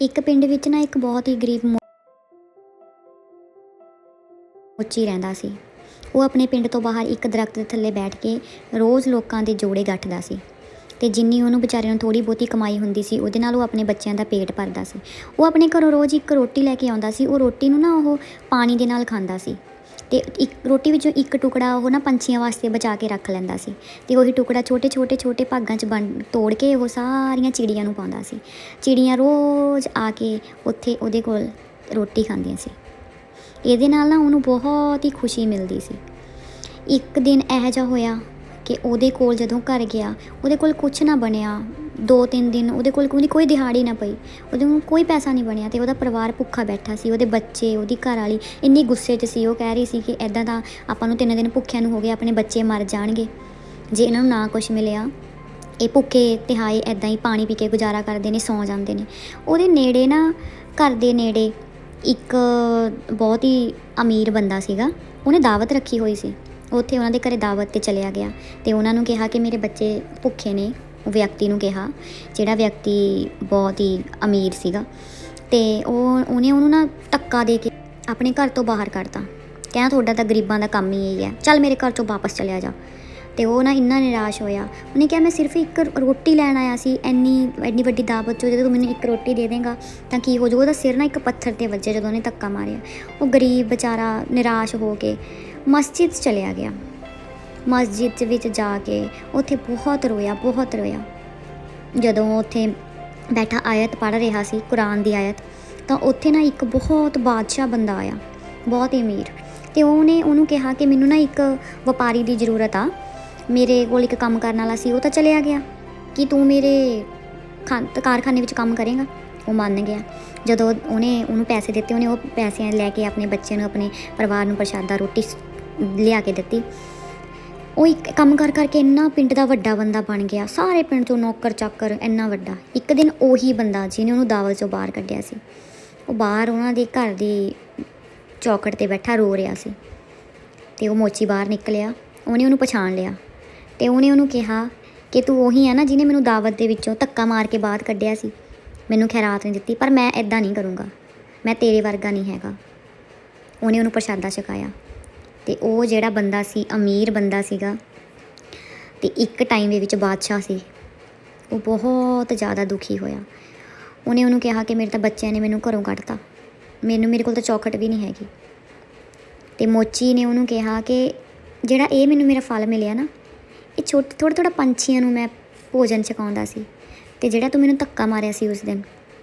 ਇੱਕ ਪਿੰਡ ਵਿੱਚ ਨਾ ਇੱਕ ਬਹੁਤ ਹੀ ਗਰੀਬ ਮੋ- ਮੋਚੀ ਰਹਿੰਦਾ ਸੀ। ਉਹ ਆਪਣੇ ਪਿੰਡ ਤੋਂ ਬਾਹਰ ਇੱਕ ਦਰਖਤ ਦੇ ਥੱਲੇ ਬੈਠ ਕੇ ਰੋਜ਼ ਲੋਕਾਂ ਦੇ ਜੋੜੇ ਗੱਠਦਾ ਸੀ ਤੇ ਜਿੰਨੀ ਉਹਨੂੰ ਵਿਚਾਰੇ ਨੂੰ ਥੋੜੀ ਬਹੁਤੀ ਕਮਾਈ ਹੁੰਦੀ ਸੀ, ਉਹਦੇ ਨਾਲ ਉਹ ਆਪਣੇ ਬੱਚਿਆਂ ਦਾ ਪੇਟ ਭਰਦਾ ਸੀ। ਉਹ ਆਪਣੇ ਘਰੋਂ ਰੋਜ਼ ਇੱਕ ਰੋਟੀ ਲੈ ਕੇ ਆਉਂਦਾ ਸੀ, ਉਹ ਰੋਟੀ ਨੂੰ ਨਾ ਉਹ ਪਾਣੀ ਦੇ ਨਾਲ ਖਾਂਦਾ ਸੀ। ਤੇ ਇੱਕ ਰੋਟੀ ਵਿੱਚੋਂ ਇੱਕ ਟੁਕੜਾ ਉਹ ਨਾ ਪੰਛੀਆਂ ਵਾਸਤੇ ਬਚਾ ਕੇ ਰੱਖ ਲੈਂਦਾ ਸੀ ਤੇ ਉਹੀ ਟੁਕੜਾ ਛੋਟੇ ਛੋਟੇ ਛੋਟੇ ਭਾਗਾਂ 'ਚ ਵੰਡ ਤੋੜ ਕੇ ਉਹ ਸਾਰੀਆਂ ਚਿੜੀਆਂ ਨੂੰ ਪਾਉਂਦਾ ਸੀ। ਚਿੜੀਆਂ ਰੋਜ਼ ਆ ਕੇ ਉੱਥੇ ਉਹਦੇ ਕੋਲ ਰੋਟੀ ਖਾਂਦੀਆਂ ਸੀ। ਇਹਦੇ ਨਾਲ ਨਾ ਉਹਨੂੰ ਬਹੁਤ ਹੀ ਖੁਸ਼ੀ ਮਿਲਦੀ ਸੀ। ਇੱਕ ਦਿਨ ਇਹੋ ਜਿਹਾ ਹੋਇਆ ਕਿ ਉਹਦੇ ਕੋਲ ਜਦੋਂ ਘਰ ਗਿਆ, ਉਹਦੇ ਕੋਲ ਕੁਝ ਨਾ ਬਣਿਆ ਦੋ ਤਿੰਨ ਦਿਨ ਉਹਦੇ ਕੋਲ ਉਹਦੀ ਕੋਈ ਦਿਹਾੜੀ ਨਾ ਪਈ। ਉਹਦੇ ਕੋਲ ਕੋਈ ਪੈਸਾ ਨਹੀਂ ਬਣਿਆ ਤੇ ਉਹਦਾ ਪਰਿਵਾਰ ਭੁੱਖਾ ਬੈਠਾ ਸੀ, ਉਹਦੇ ਬੱਚੇ, ਉਹਦੀ ਘਰ ਵਾਲੀ ਇੰਨੀ ਗੁੱਸੇ 'ਚ ਸੀ, ਉਹ ਕਹਿ ਰਹੀ ਸੀ ਕਿ ਐਦਾਂ ਦਾ ਆਪਾਂ ਨੂੰ ਤਿੰਨ ਦਿਨ ਭੁੱਖਿਆਂ ਨੂੰ ਹੋ ਗਏ, ਆਪਣੇ ਬੱਚੇ ਮਰ ਜਾਣਗੇ। ਜੇ ਇਹਨਾਂ ਨੂੰ ਨਾ ਕੁਝ ਮਿਲਿਆ, ਇਹ ਭੁੱਖੇ ਤਿਹਾਏ ਐਦਾਂ ਹੀ ਪਾਣੀ ਪੀ ਕੇ ਗੁਜ਼ਾਰਾ ਕਰਦੇ ਨੇ, ਸੌਂ ਜਾਂਦੇ ਨੇ। ਉਹਦੇ ਨੇੜੇ ਨਾ, ਘਰ ਦੇ ਨੇੜੇ ਇੱਕ ਬਹੁਤ ਹੀ ਅਮੀਰ ਬੰਦਾ ਸੀਗਾ, ਉਹਨੇ ਦਾਵਤ ਰੱਖੀ ਹੋਈ ਸੀ। ਉੱਥੇ ਉਹਨਾਂ ਦੇ ਘਰੇ ਦਾਵਤ ਤੇ ਚਲਿਆ ਗਿਆ ਤੇ ਉਹਨਾਂ ਨੂੰ ਕਿਹਾ ਕਿ ਮੇਰੇ ਬੱਚੇ ਭੁੱਖੇ ਨੇ। ਵਿਅਕਤੀ ਨੂੰ ਕਿਹਾ, ਜਿਹੜਾ ਵਿਅਕਤੀ ਬਹੁਤ ਹੀ ਅਮੀਰ ਸੀਗਾ। ਤੇ ਉਹ, ਉਹਨੇ ਉਹਨੂੰ ਨਾ ਧੱਕਾ ਦੇ ਕੇ ਆਪਣੇ ਘਰ ਤੋਂ ਬਾਹਰ ਕਰਤਾ ਕਹਿੰਦਾ, ਤੁਹਾਡਾ ਤਾਂ ਗਰੀਬਾਂ ਦਾ ਕੰਮ ਹੀ ਇਹੀ ਹੈ। ਚੱਲ ਮੇਰੇ ਘਰ ਤੋਂ ਵਾਪਸ ਚਲਿਆ ਜਾ। ਤੇ ਉਹ ਨਾ ਇੰਨਾ ਨਿਰਾਸ਼ ਹੋਇਆ। ਉਹਨੇ ਕਿਹਾ, ਮੈਂ ਸਿਰਫ ਇੱਕ ਰੋਟੀ ਲੈਣ ਆਇਆ ਸੀ। ਐਨੀ ਇੰਨੀ ਵੱਡੀ ਦਾਵਤ ਚੋਂ ਜਦੋਂ ਤੂੰ ਮੈਨੂੰ ਇੱਕ ਰੋਟੀ ਦੇ ਦੇਂਗਾ, ਤਾਂ ਕੀ ਹੋ ਜਾਊਗਾ? ਉਹਦਾ ਸਿਰ ਨਾ ਇੱਕ ਪੱਥਰ ਤੇ ਵੱਜਿਆ ਜਦੋਂ ਉਹਨੇ ਧੱਕਾ ਮਾਰਿਆ। ਉਹ ਗਰੀਬ ਵਿਚਾਰਾ ਨਿਰਾਸ਼ ਹੋ ਕੇ ਮਸਜਿਦ 'ਚ ਚਲਿਆ ਗਿਆ। ਮਸਜਿਦ ਦੇ ਵਿੱਚ ਜਾ ਕੇ ਉੱਥੇ ਬਹੁਤ ਰੋਇਆ ਬਹੁਤ ਰੋਇਆ। ਜਦੋਂ ਉੱਥੇ ਬੈਠਾ ਆਇਤ ਪੜ੍ਹ ਰਿਹਾ ਸੀ, ਕੁਰਾਨ ਦੀ ਆਇਤ, ਤਾਂ ਉੱਥੇ ਨਾ ਇੱਕ ਬਹੁਤ ਬਾਦਸ਼ਾਹ ਬੰਦਾ ਆਇਆ, ਬਹੁਤ ਹੀ ਅਮੀਰ। ਤੇ ਉਹਨੇ ਉਹਨੂੰ ਕਿਹਾ ਕਿ ਮੈਨੂੰ ਨਾ ਇੱਕ ਵਪਾਰੀ ਦੀ ਜ਼ਰੂਰਤ ਆ। ਮੇਰੇ ਕੋਲ ਇੱਕ ਕੰਮ ਕਰਨ ਵਾਲਾ ਸੀ, ਉਹ ਤਾਂ ਚਲਿਆ ਗਿਆ। ਕਿ ਤੂੰ ਮੇਰੇ ਖਾਨ ਕਾਰਖਾਨੇ ਵਿੱਚ ਕੰਮ ਕਰੇਗਾ? ਉਹ ਮੰਨ ਗਿਆ। ਜਦੋਂ ਉਹਨੇ ਉਹਨੂੰ ਪੈਸੇ ਦਿੱਤੇ, ਉਹਨੇ ਉਹ ਪੈਸੇ ਲੈ ਕੇ ਆਪਣੇ ਬੱਚਿਆਂ ਨੂੰ, ਆਪਣੇ ਪਰਿਵਾਰ ਨੂੰ ਪ੍ਰਸ਼ਾਦਾ, ਰੋਟੀ ਲਿਆ ਕੇ ਦਿੱਤੀ। ਉਹ ਇੱਕ ਕੰਮ ਕਰ ਕਰਕੇ ਇੰਨਾ ਪਿੰਡ ਦਾ ਵੱਡਾ ਬੰਦਾ ਬਣ ਗਿਆ, ਸਾਰੇ ਪਿੰਡ ਚੋਂ ਨੌਕਰ ਚਾਕਰ ਇੰਨਾ ਵੱਡਾ। ਇੱਕ ਦਿਨ ਉਹੀ ਬੰਦਾ ਜਿਹਨੇ ਉਹਨੂੰ ਦਾਵਤ ਚੋਂ ਬਾਹਰ ਕੱਢਿਆ ਸੀ। ਉਹ ਬਾਹਰ ਉਹਨਾਂ ਦੇ ਘਰ ਦੀ ਚੌਕਟ ਤੇ ਬੈਠਾ ਰੋ ਰਿਹਾ ਸੀ। ਤੇ ਉਹ ਮੋਚੀ ਬਾਹਰ ਨਿਕਲਿਆ, ਉਹਨੇ ਉਹਨੂੰ ਪਛਾਣ ਲਿਆ। ਤੇ ਉਹਨੇ ਉਹਨੂੰ ਕਿਹਾ ਕਿ ਤੂੰ ਉਹੀ ਹੈ ਨਾ ਜਿਹਨੇ ਮੈਨੂੰ ਦਾਵਤ ਦੇ ਵਿੱਚੋਂ ਧੱਕਾ ਮਾਰ ਕੇ ਬਾਹਰ ਕੱਢਿਆ ਸੀ। ਮੈਨੂੰ ਖੈਰਾਤ ਨਹੀਂ ਦਿੱਤੀ, ਪਰ ਮੈਂ ਐਦਾਂ ਨਹੀਂ ਕਰੂੰਗਾ। ਮੈਂ ਤੇਰੇ ਵਰਗਾ ਨਹੀਂ ਹੈਗਾ। ਉਹਨੇ ਉਹਨੂੰ ਪ੍ਰਸ਼ਾਦਾ ਛਕਾਇਆ। ਤੇ ਉਹ ਜਿਹੜਾ ਬੰਦਾ ਸੀ, ਅਮੀਰ ਬੰਦਾ ਸੀਗਾ ਤੇ ਇੱਕ ਟਾਈਮ ਦੇ ਵਿੱਚ ਬਾਦਸ਼ਾਹ ਸੀ। ਉਹ ਬਹੁਤ ਜ਼ਿਆਦਾ ਦੁਖੀ ਹੋਇਆ। ਉਹਨੇ ਉਹਨੂੰ ਕਿਹਾ ਕਿ ਮੇਰੇ ਤਾਂ ਬੱਚਿਆਂ ਨੇ ਮੈਨੂੰ ਘਰੋਂ ਕੱਢਤਾ। ਮੈਨੂੰ, ਮੇਰੇ ਕੋਲ ਤਾਂ ਚੌਕਟ ਵੀ ਨਹੀਂ ਹੈਗੀ। ਤੇ ਮੋਚੀ ਨੇ ਉਹਨੂੰ ਕਿਹਾ ਕਿ ਜਿਹੜਾ ਇਹ ਮੈਨੂੰ ਮੇਰਾ ਫਲ ਮਿਲਿਆ ਨਾ, ਇਹ ਛੋਟੇ ਥੋੜਾ ਥੋੜਾ ਪੰਛੀਆਂ ਨੂੰ ਮੈਂ ਭੋਜਨ ਛਕਾਉਂਦਾ ਸੀ ਤੇ ਜਿਹੜਾ ਤੂੰ ਮੈਨੂੰ ਧੱਕਾ ਮਾਰਿਆ ਸੀ ਉਸ ਦਿਨ